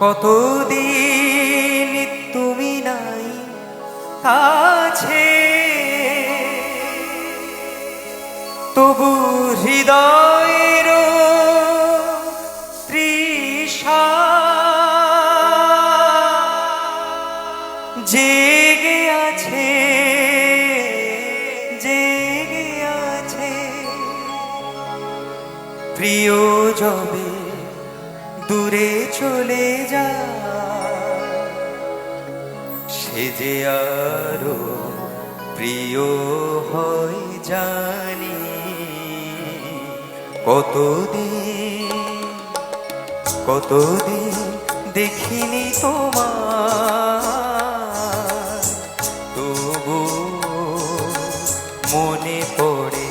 কতদিন তুমি নাই কাছে? তবু হৃদয়ের তৃষা জেগে আছে জেগে আছে। প্রিয় জবে দূরে চলে যা। সে যে আরও প্রিয় হয় জানি কতদিন কতদিন দেখিনি তোমার। তবু মনে পড়ে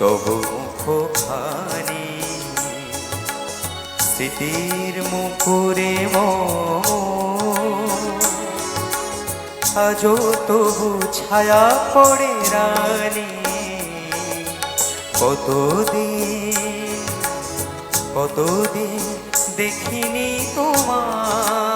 তবু মুখখানি স্মৃতির মুখুরে আজও তবু ছায়া পড়ে রানী। কতদিন কতদিন দেখিনি তোমার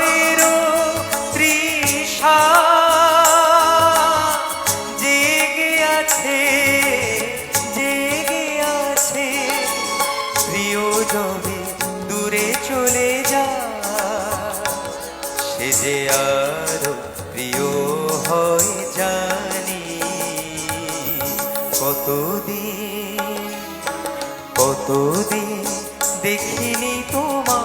কতদিন দেখিনি তোমার।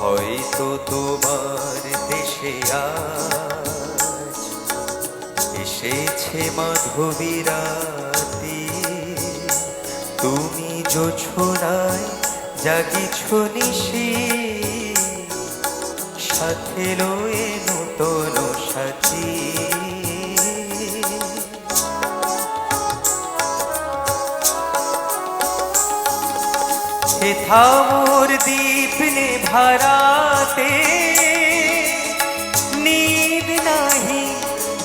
হয়তো তোমার দেশে আজ এসেছে মাধবীরাতি। তুমি জোছনায় জাগিছ নিশি, সাথে লয়ে নূতন সাথী। মোর দীপ নে ভারাতে নীদ নাহি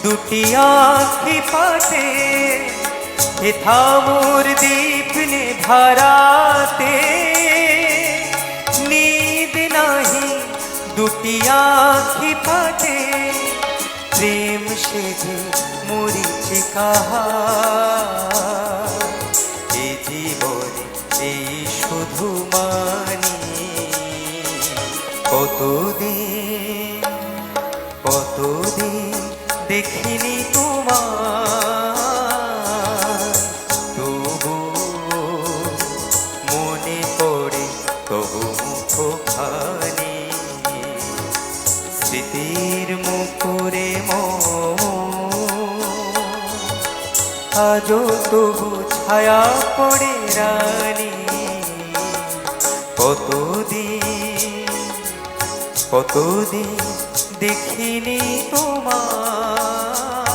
দুটি আখি পাতে। হেথা মোর দীপ নে ভারাতে নীদ নাহি দুটি আখি পাতে, প্রেম সেজে মরিচে কাহা। এ জীবনে এই শুধু মানি, কতদিন কতদিন দেখিনি স্মৃতির মুখরে আজও তবু ছায়া পড়ে রানী। কতদিন কতদিন দেখিনি তোমার